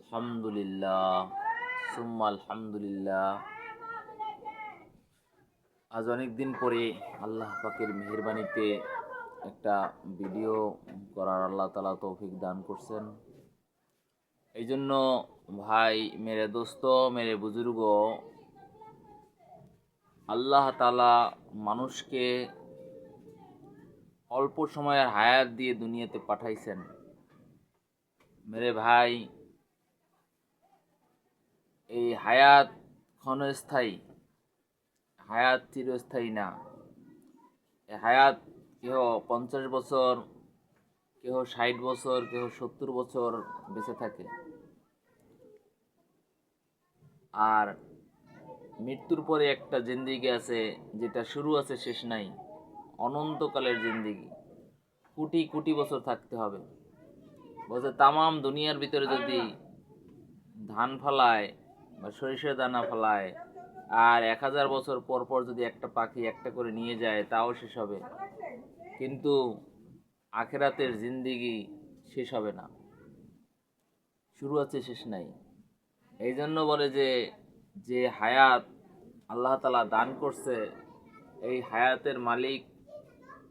আলহামদুলিল্লাহ, সুম্মা আলহামদুলিল্লাহ। আজ অনেক দিন পরে আল্লাহ পাকের মেহরবানিতে একটা ভিডিও করার আল্লাহ তালা তৌফিক দান করছেন। এই জন্য ভাই, মেরে দোস্ত, মেরে বুজুর্গ, আল্লাহ তালা মানুষকে অল্প সময়ের হায়াত দিয়ে দুনিয়াতে পাঠাইছেন। মেরে ভাই এই হায়াত ক্ষণস্থায়ী, হায়াত চিরস্থায়ী না। এই হায়াত কেহ পঞ্চাশ বছর, কেহ ষাট বছর, কেহ সত্তর বছর বেঁচে থাকে। আর মৃত্যুর পরে একটা জিন্দিগি আছে, যেটা শুরু আছে, শেষ নাই। অনন্তকালের জিন্দিগি। কোটি কোটি বছর থাকতে হবে। বলছে, তামাম দুনিয়ার ভিতরে যদি ধান ফলায় বা সরিষার দানা ফলায়। আর এক হাজার বছর পর পর যদি একটা পাখি একটা করে নিয়ে যায়, তাও শেষ হবে। কিন্তু আখেরাতের জিন্দিগি শেষ হবে না। শুরু আছে, শেষ নাই। এই জন্য বলে যে যে হায়াত আল্লাহ তালা দান করছে, এই হায়াতের মালিক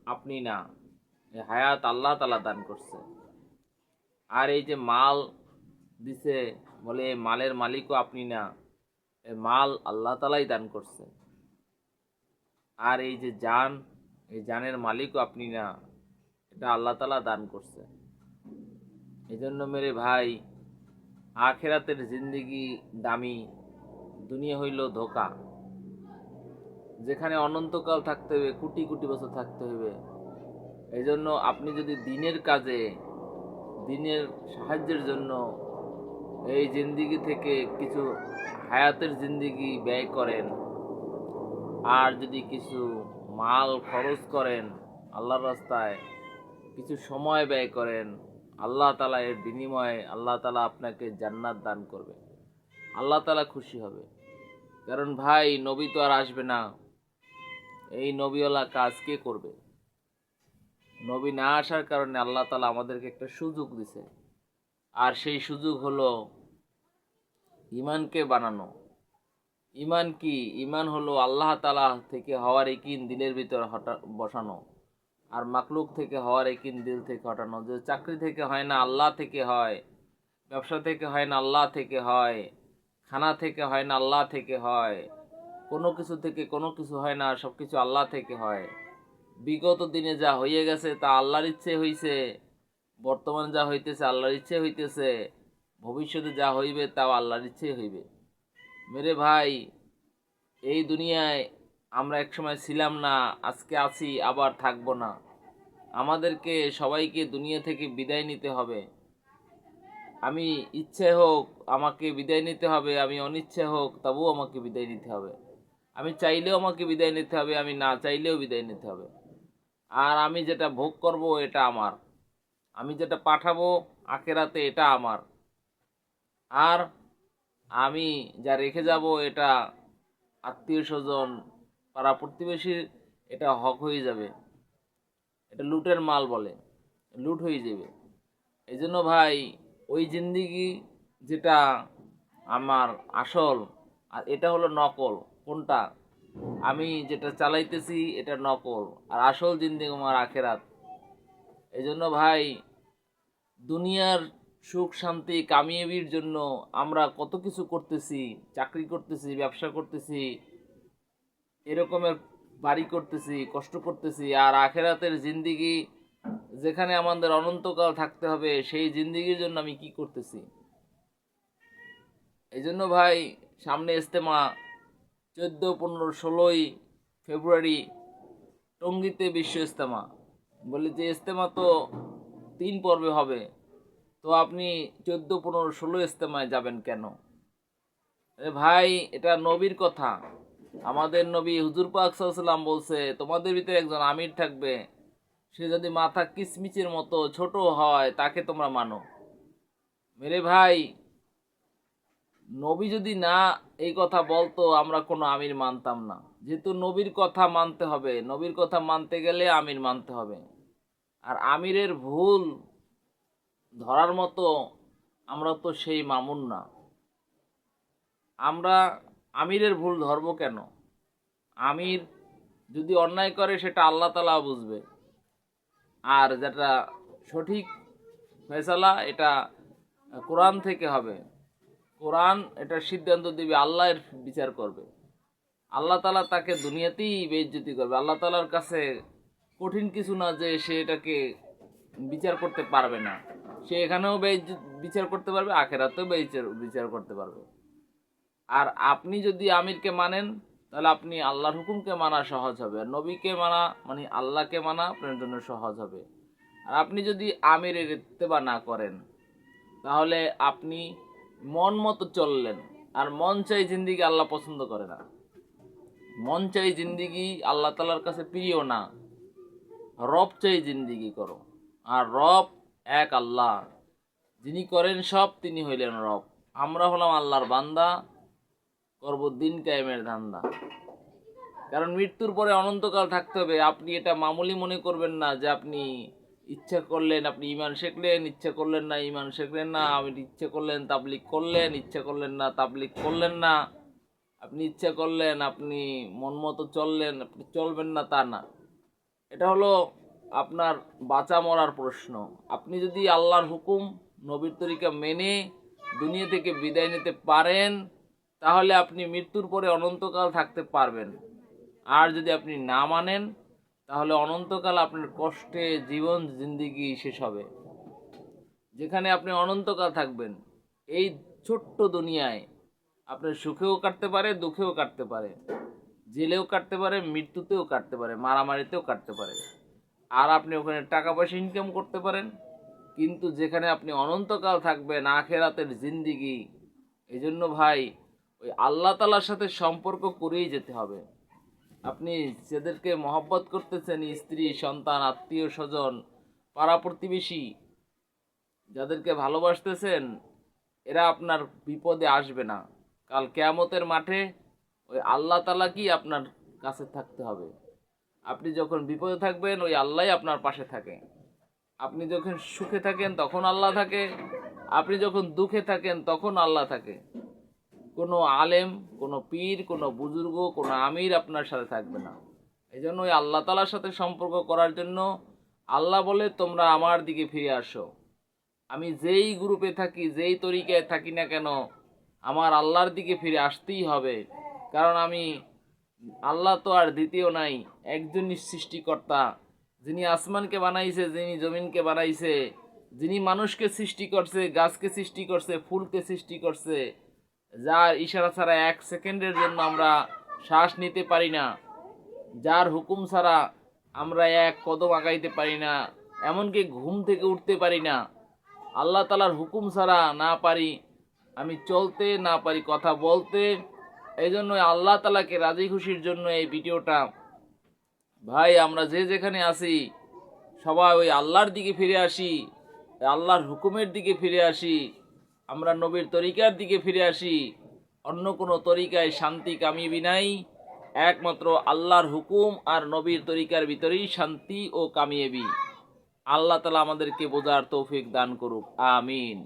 আপনি না। এই হায়াত আল্লাহ তালা দান করছে। আর এই যে মাল দিছে বলে মালের মালিকও আপনি না। এই মাল আল্লাহ তালাই দান করছে। আর এই যে যান এই যানের মালিকও আপনি না। এটা আল্লাহ তালা দান করছে। এই জন্য মেরে ভাই, আখেরাতের জিন্দিগি দামি। দুনিয়া হইল ধোকা। যেখানে অনন্তকাল থাকতে হবে, কোটি কোটি বছর থাকতে হবে। এই জন্য আপনি যদি দিনের কাজে, দিনের সাহায্যের জন্য এই জিন্দিগি থেকে কিছু হায়াতের জিন্দিগি ব্যয় করেন। আর যদি কিছু মাল খরচ করেন, আল্লাহর রাস্তায় কিছু সময় ব্যয় করেন, আল্লাহ তালা এর বিনিময়ে আল্লাহ তালা আপনাকে জান্নাত দান করবে। আল্লাহ তালা খুশি হবে। কারণ ভাই, নবী তো আর আসবে না। এই নবীওয়ালা কাজ কে করবে? নবী না আসার কারণে আল্লাহ তালা আমাদেরকে একটা সুযোগ দিছে। আর সেই সুযোগ হলো ইমানকে বানানো। ইমান কি? ইমান হলো আল্লাহ তালা থেকে হওয়ার একিন দিলের ভিতর হটা, বসানো আর মাকলুক থেকে হওয়ার একিন দিল থেকে হটানো। যে চাকরি থেকে হয় না, আল্লাহ থেকে হয়, ব্যবসা থেকে হয় না, আল্লাহ থেকে হয়, খানা থেকে হয় না, আল্লাহ থেকে হয়, কোনো কিছু থেকে কোনো কিছু হয় না সব কিছু আল্লাহ থেকে হয়। বিগত দিনে যা হয়ে গেছে তা আল্লাহর ইচ্ছে হইছে। বর্তমান যা হইতেছে, আল্লাহর ইচ্ছে হইতেছে, ভবিষ্যতে যা হইবে তাও আল্লাহর ইচ্ছে হইবে। মেরে ভাই, এই দুনিয়ায় আমরা একসময় ছিলাম না, আজকে আছি, আবার থাকব না। আমাদেরকে সবাইকে দুনিয়া থেকে বিদায় নিতে হবে। আমি ইচ্ছে হোক আমাকে বিদায় নিতে হবে, আমি অনিচ্ছে হোক তবুও আমাকে বিদায় নিতে হবে। আমি চাইলেও আমাকে বিদায় নিতে হবে, আমি না চাইলেও বিদায় নিতে হবে। আর আমি যেটা ভোগ করব, এটা আমার। আমি যেটা পাঠাবো আখেরাতে এটা আমার। আর আমি যা রেখে যাব এটা আত্মীয় স্বজন পাড়া প্রতিবেশীর, এটা হক হয়ে যাবে। এটা লুটের মাল বলে, লুট হয়ে যাবে। এই জন্য ভাই, ওই জিন্দিগি যেটা আমার আসল, আর এটা হলো নকল, কোনটা? আমি যেটা চালাইতেছি এটা নকল, আর আসল জিন্দিগি আমার আখেরাত। এই জন্য ভাই দুনিয়ার সুখ শান্তি কামিয়াবির জন্য আমরা কত কিছু করতেছি, চাকরি করতেছি, ব্যবসা করতেছি, এরকমের বাড়ি করতেছি, কষ্ট করতেছি, আর আখেরাতের জিন্দিগি যেখানে আমাদের অনন্তকাল থাকতে হবে, সেই জিন্দিগির জন্য আমি কি করতেছি? এই জন্য ভাই, সামনে ইস্তেমা চোদ্দ, পনেরো, ষোলোই ফেব্রুয়ারি, টঙ্গিতে বিশ্ব ইস্তেমা বলি যে ইস্তেমা তো তিন পর্বে হবে। তো আপনি চোদ্দ, পনেরো, ষোলো ইস্তেমায় যাবেন কেন? ভাই, এটা নবীর কথা। আমাদের নবী হুজুর পাক সাল্লাম বলছে, তোমাদের ভিতরে একজন আমির থাকবে। সে যদি মাথা কিসমিচের মতো ছোট হয়, তাকে তোমরা মানো। মেরে ভাই, নবী যদি না এই কথা বলতো, আমরা কোনো আমির মানতাম না। যেহেতু নবীর কথা মানতে হবে, নবীর কথা মানতে গেলে আমির মানতে হবে। আর আমিরের ভুল ধরার মতো আমরা তো সেই মামুন না। আমরা আমিরের ভুল ধরবো কেন? আমির যদি অন্যায় করে, সেটা আল্লাহ তালা বুঝবে। আর যেটা সঠিক ফেসালা এটা কোরআন থেকে হবে। কোরআন এটা সিদ্ধান্ত দিবে আল্লাহর বিচার করবে। আল্লাহ তালা তাকে দুনিয়াতেই বেজ্জতি করবে। আল্লাহ তালার কাছে কঠিন কিছু না যে সে এটাকে বিচার করতে পারবে না। সে এখানেও বিচার করতে পারবে, আখেরাতেও বিচার বিচার করতে পারবে। আর আপনি যদি আমিরকে মানেন, তাহলে আপনি আল্লাহর হুকুমকে মানা সহজ হবে। আর নবীকে মানা মানে আল্লাহকে মানা আপনার জন্য সহজ হবে। আর আপনি যদি আমিরের ইত্তেবা না করেন, তাহলে আপনি মন মতো চললেন। আর মন চাই জিন্দিগি আল্লাহ পছন্দ করে না। মন চাই জিন্দিগি আল্লাহ তালার কাছে প্রিয় না। রব চাই জিন্দিগি করো। আর রব এক আল্লাহ। যিনি করেন সব, তিনি হইলেন রব। আমরা হলাম আল্লাহর বান্দা, করব দিন কায়েমের ধান্দা। কারণ মৃত্যুর পরে অনন্তকাল থাকতে হবে। আপনি এটা মামুলি মনে করবেন না যে আপনি ইচ্ছা করলেন, আপনি ইমান শেখলেন, ইচ্ছা করলেন না ইমান শেখলেন না, আপনি ইচ্ছে করলেন তাবলিক করলেন, ইচ্ছা করলেন না তাবলিক করলেন না। আপনি ইচ্ছা করলেন, আপনি মন মতো চললেন, আপনি চলবেন না তা না। এটা হলো আপনার বাঁচা মরার প্রশ্ন। আপনি যদি আল্লাহর হুকুম নবীর তরিকা মেনে দুনিয়া থেকে বিদায় নিতে পারেন, তাহলে আপনি মৃত্যুর পরে অনন্তকাল থাকতে পারবেন। আর যদি আপনি না মানেন, তাহলে অনন্তকাল আপনার কষ্টে জীবন জিন্দিগি শেষ হবে। যেখানে আপনি অনন্তকাল থাকবেন, এই ছোট্ট দুনিয়ায় আপনার সুখেও কাটতে পারে, দুঃখেও কাটতে পারে। জেলেও কাটতে পারে, মৃত্যুতেও কাটতে পারে, মারামারিতেও কাটতে পারে। আর আপনি ওখানে টাকা পয়সা ইনকাম করতে পারেন, কিন্তু যেখানে আপনি অনন্তকাল থাকবেন, আখেরাতের জিন্দিগি। এই জন্য ভাই, ওই আল্লাহ তালার সাথে সম্পর্ক করেই যেতে হবে। আপনি যাদেরকে মহব্বত করতেছেন, স্ত্রী, সন্তান, আত্মীয় স্বজন, পাড়া প্রতিবেশী, যাদেরকে ভালোবাসতেছেন, এরা আপনার বিপদে আসবে না। কাল কেয়ামতের মাঠে ওই আল্লাহ তালা কি আপনার কাছে থাকতে হবে? আপনি যখন বিপদে থাকবেন, ওই আল্লাহই আপনার পাশে থাকে। আপনি যখন সুখে থাকেন, তখন আল্লাহ থাকে। আপনি যখন দুঃখে থাকেন, তখন আল্লাহ থাকে। কোনো আলেম, কোনো পীর, কোনো বুজুর্গ, কোনো আমির আপনার সাথে থাকবে না। এই জন্য ওই আল্লাহ তালার সাথে সম্পর্ক করার জন্য আল্লাহ বলে, তোমরা আমার দিকে ফিরে আসো। আমি যেই গ্রুপে থাকি, যেই তরিকায় থাকি না কেন, আমার আল্লাহর দিকে ফিরে আসতেই হবে। কারণ আমি আল্লাহ তো আর দ্বিতীয় নাই একজনই সৃষ্টিকর্তা। যিনি আসমানকে বানাইছে, যিনি জমিনকে বানাইছে, যিনি মানুষকে সৃষ্টি করছে, গাছকে সৃষ্টি করছে, ফুলকে সৃষ্টি করছে যার ইশারা ছাড়া এক সেকেন্ডের জন্য আমরা শ্বাস নিতে পারি না। যার হুকুম ছাড়া আমরা এক কদম আগাইতে পারি না, এমনকি ঘুম থেকে উঠতে পারি না। আল্লাহ তালার হুকুম ছাড়া না পারি আমি চলতে, না পারি কথা বলতে এই জন্য আল্লাহ তালাকে রাজি খুশির জন্য এই ভিডিওটা। ভাই, আমরা যে যেখানে আছি, সবাই ওই আল্লাহর দিকে ফিরে আসি, আল্লাহর হুকুমের দিকে ফিরে আসি, আমরা নবীর তরিকার দিকে ফিরে আসি, অন্য কোনো তরিকায় শান্তি কামিয়ে নাই, একমাত্র আল্লাহর হুকুম আর নবীর তরিকার ভিতরেই শান্তি ও কামিয়েবি। আল্লাহ তালা আমাদেরকে বোঝার তৌফিক দান করুক, আমিন।